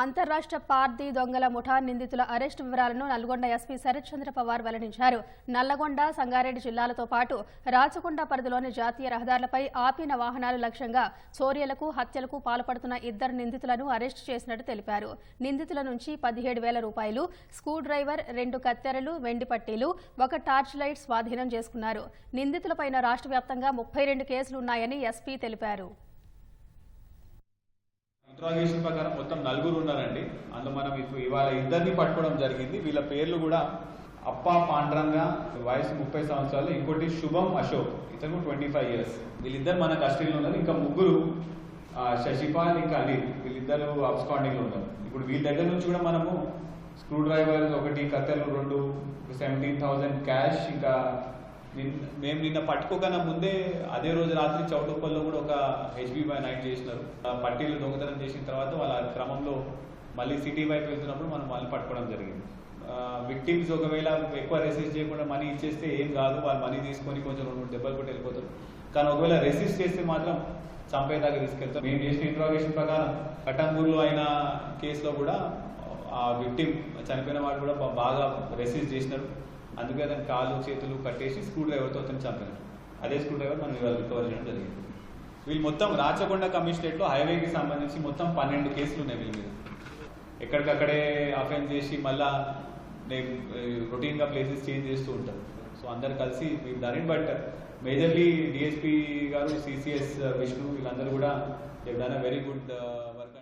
అంతర్రాష్ట్ర పార్దీ దొంగల ముఠా నిందితుల అరెస్టు వివరాలను నల్గొండ ఎస్పీ శరత్ చంద్ర పవార్ వెల్లడించారు. నల్లగొండ సంగారెడ్డి జిల్లాలతో పాటు రాచకొండ పరిధిలోని జాతీయ రహదారులపై ఆపిన వాహనాలు లక్ష్యంగా చోర్యలకు హత్యలకు పాల్పడుతున్న ఇద్దరు నిందితులను అరెస్టు చేసినట్టు తెలిపారు. నిందితుల నుంచి పదిహేడు వేల రూపాయలు స్క్రూ డ్రైవర్ రెండు కత్తెరలు వెండి పట్టీలు ఒక టార్చ్ లైట్ స్వాధీనం చేసుకున్నారు. నిందితులపైన రాష్ట్ర వ్యాప్తంగా ముప్పై రెండు కేసులు ఉన్నాయని ఎస్పీ తెలిపారు. ఇంట్రాగేషన్ ప్రకారం మొత్తం నలుగురు ఉన్నారండి. అందులో మనం ఇప్పుడు ఇవాళ ఇద్దరిని పట్టుకోవడం జరిగింది. వీళ్ళ పేర్లు కూడా అప్ప పాండ్రంగ వయసు ముప్పై సంవత్సరాలు ఇంకోటి శుభం అశోక్. ఇతను ట్వంటీ ఫైవ్ ఇయర్స్. వీళ్ళిద్దరు మన కస్టడీలో ఉన్నారు. ఇంకా ముగ్గురు శశిపాల్ ఇంకా అనిల్. వీళ్ళిద్దరు అబ్స్కాండింగ్లో ఉన్నారు. ఇప్పుడు వీళ్ళ దగ్గర నుంచి కూడా మనము స్క్రూ డ్రైవర్ ఒకటి కత్తెలు రెండు సెవెంటీన్ థౌసండ్ క్యాష్ ఇంకా మేము నిన్న పట్టుకోకన్నా ముందే అదే రోజు రాత్రి చౌటుప్పల్లో కూడా ఒక హెచ్బీ బై నైట్ చేసినారు. ఆ పట్టీలు దొంగతనం చేసిన తర్వాత వాళ్ళ క్రమంలో మళ్ళీ సిటీ వైపు వెళ్తున్నప్పుడు మనం మళ్ళీ పట్టుకోవడం జరిగింది. విక్టిమ్స్ ఒకవేళ ఎక్కువ రెసిస్ట్ చేయకుండా మనీ ఇచ్చేస్తే ఏం కాదు వాళ్ళు మనీ తీసుకొని కొంచెం రెండు మూడు దెబ్బలు కొట్టి వెళ్ళిపోతారు. కానీ ఒకవేళ రెసిస్ట్ చేస్తే మాత్రం చంపేదాకా తీసుకెళ్తాం మేము చేసిన ఇంట్రాగేషన్ ప్రకారం కటంగూరులో అయిన కేసులో కూడా ఆ విక్టిమ్ చనిపోయిన వాడు కూడా బాగా రెసిస్ట్ చేసినారు. అందుకే అతని కాళ్ళు చేతులు కట్టేసి స్క్రూ డ్రైవర్తో అతను చంపినారు అదే స్క్రూ డ్రైవర్ మనం ఇవాళ రికవర్ చేయడం జరిగింది. వీళ్ళు మొత్తం రాచకొండ కమిషనరేట్లో హైవేకి సంబంధించి మొత్తం పన్నెండు కేసులు ఉన్నాయి వీళ్ళ మీద. ఎక్కడికక్కడే అఫెన్స్ చేసి మళ్ళా రొటీన్గా ప్లేసెస్ చేంజ్ చేస్తూ ఉంటారు. సో అందరు కలిసి వీళ్ళు డన్ బట్ మేజర్లీ డిఎస్పీ గారు సిసిఎస్ విష్ణు వీళ్ళందరూ కూడా డన్ వెరీ గుడ్ వర్క్